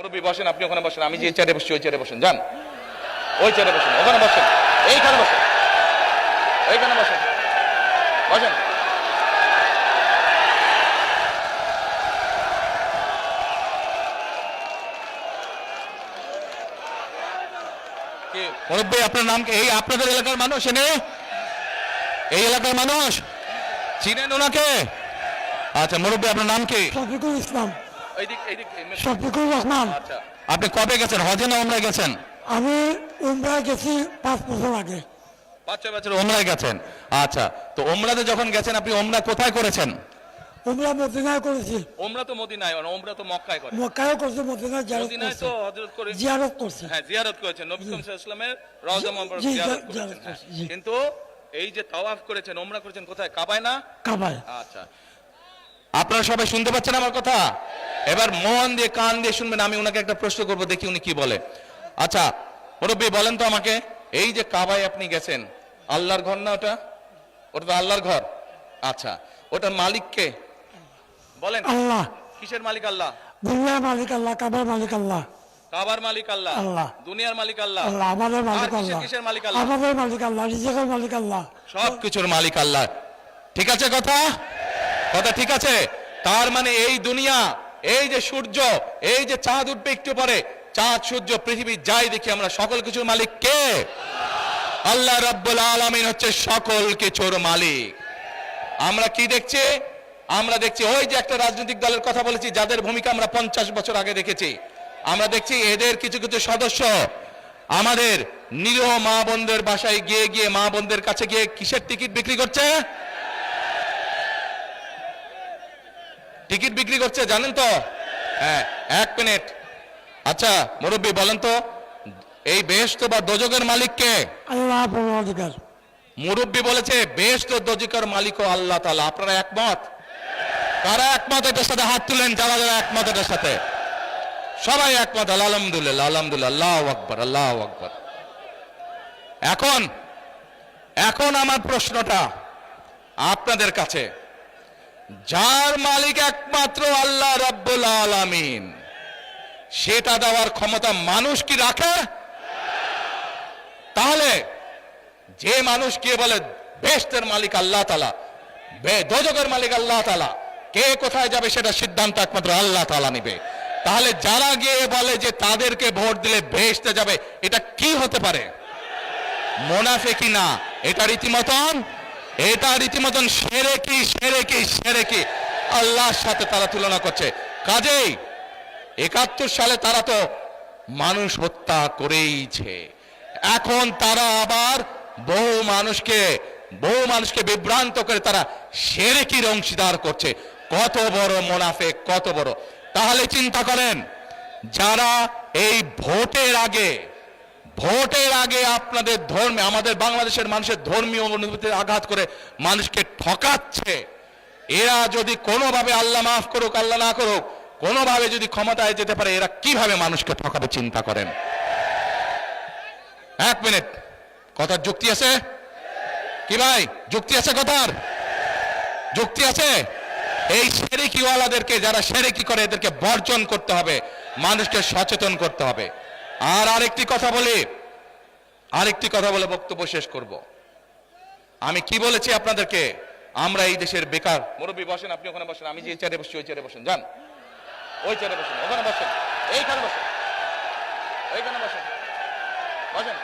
মুরব্বী বসেন আপনি ওখানে বসেন আমি যে চেয়ারে বসছি ওই চেয়ারে বসেন যান। ওই চেয়ারে বসেন ওখানে বসেন এইখানে বসেন এইখানে বসেন বসেন। মুরব্বী আপনার নাম এই আপনাদের এলাকার মানুষ এনে? এই এলাকার মানুষ? চিনেন ওনাকে? আচ্ছা মুরব্বী আপনার নাম কি? ইসলাম। শফিকুর রহমান। আচ্ছা। আপনি কবে গেছেন? হজে না ওমরায় গেছেন? আমি উমরায় গেছি পাঁচ বছর আগে। পাঁচ বছর ওমরায় গেছেন। আচ্ছা। তো ওমরাতে যখন গেছেন আপনি ওমরা কোথায় করেছেন? উমরা মদিনায় করেছি। ওমরা তো মদিনায় আর ওমরা তো মক্কায় করে। মক্কায়ও করছি মদিনায় জিয়ারত মদিনায় তো হযরত করে জিয়ারত করছি। হ্যাঁ জিয়ারত করেছেন। নবী করিম সাল্লাল্লাহু আলাইহি ওয়াসাল্লামের রওজা মুবারক জিয়ারত করেছেন। করেছি, হ্যাঁ। কিন্তু এই যে তাওয়াফ করেছেন ওমরা করেছেন কোথায়? কাবায় না? কাবায়। আচ্ছা। আপনারা সবাই শুনতে পাচ্ছেন আমার কথা? এবার মন দিয়ে কান দিয়ে শুনবেন আমি ওনাকে একটা প্রশ্ন করব দেখি উনি কি বলে। আচ্ছা মুরব্বী বলেন তো আমাকে এই যে কাবায় আপনি গেছেন আল্লাহর ঘর না ওটা? ওটা তো আল্লাহর ঘর। আচ্ছা ওটার মালিক কে? বলেন আল্লাহ। কিসের মালিক আল্লাহ? দুনিয়ার মালিক আল্লাহ কাবার মালিক আল্লাহ। কাবার মালিক আল্লাহ। আল্লাহ। দুনিয়ার মালিক আল্লাহ। আল্লাহ আমাদের মালিক আল্লাহ। কিসের মালিক আল্লাহ? আমাদের মালিক আল্লাহ রিজেকের মালিক আল্লাহ। সব কিছুর মালিক আল্লাহ। ঠিক আছে কথা? কথা ঠিক আছে? তার মানে এই দুনিয়া এই যে সূর্য, এই যে চাঁদ উঠবে একটু পরে, চাঁদ, সূর্য, পৃথিবী যাই দেখি আমরা, সকল কিছুর মালিক কে? আল্লাহ রাব্বুল আলামিন হচ্ছে সকল কিছুর মালিক। আমরা কি দেখছি? আমরা দেখছি ওই যে একটা রাজনৈতিক দলের কথা বলেছি, যাদের ভূমিকা আমরা পঞ্চাশ বছর আগে দেখেছি। আমরা দেখছি এদের কিছু কিছু সদস্য আমাদের নিরীহ মা বোনদের বাসায় গিয়ে গিয়ে মা বোনদের কাছে গিয়ে কিসের টিকিট বিক্রি করছে? টিকিট বিক্রি করছে জানেন তো? হ্যাঁ এক মিনিট। আচ্ছা মুরব্বী বলেন তো এই বেহেশত বা দোজকের মালিক কে? আল্লাহ মুরব্বী বলেছে বেশ তো দজিকার মালিক ও আল্লাহ তালা আপনারা একমত? কারা একমত এটার সাথে? হাত তুলেন যারা যারা একমত এটার সাথে। সবাই একমত আলহামদুলিল্লাহ আলহামদুলিল্লাহ আল্লাহ আকবর আল্লাহ আকবর। এখন এখন আমার প্রশ্নটা আপনাদের কাছে। যার মালিক একমাত্র আল্লাহ রাব্বুল আলামিন, সেটা দেওয়ার ক্ষমতা মানুষ কি রাখে? তাহলে যে মানুষ কে বলে বেস্টের মালিক আল্লাহ তালা দোজকের মালিক আল্লাহ তালা কে কোথায় যাবে সেটা সিদ্ধান্ত একমাত্র আল্লাহ তালা নিবে। তাহলে যারা গিয়ে বলে যে তাদেরকে ভোট দিলে বেহেশতে যাবে, এটা কি হতে পারে? মোনাফে কি না, এটা রীতিমতন এটা রীতিমতন সেরে কি সেরে কি সেরে কি? আল্লাহর সাথে তারা তুলনা করছে। কাজেই একাত্তর সালে তারা তো মানুষ হত্যা করেইছে। এখন তারা আবার বহু মানুষকে বহু মানুষকে বিভ্রান্ত করে তারা সেরেকির অংশীদার করছে। কত বড় মোনাফে কত বড়। তাহলে চিন্তা করেন, যারা এই ভোটের আগে ভোটের আগে আপনাদের ধর্মে, আমাদের বাংলাদেশের মানুষের ধর্মীয় অনুভূতিতে আঘাত করে মানুষকে ঠকাচ্ছে। এরা যদি কোনোভাবে আল্লাহ মাফ করুক, আল্লাহ না করুক, কোনোভাবে যদি ক্ষমতায় যেতে পারে, এরা কীভাবে মানুষকে ঠকাবে চিন্তা করেন? এক মিনিট। কথার যুক্তি আছে? কি ভাই? যুক্তি আছে কথার? যুক্তি আছে? এই সেরেকিওয়ালাদেরকে, যারা সেরেকি করে, এদেরকে বর্জন করতে হবে, মানুষকে সচেতন করতে হবে। আর আরেকটি কথা বলে, আরেকটি কথা বলে বক্তব্য শেষ করব। আমি কি বলেছি আপনাদেরকে? আমরা এই দেশের বেকার মুরব্বী বসেন, আপনি ওখানে বসেন, আমি যে চেয়ারে বসছি, ওই চেয়ারে বসেন, যান। ওই চেয়ারে বসেন, ওখানে বসেন, এইখানে বসেন এইখানে বসেন বসেন।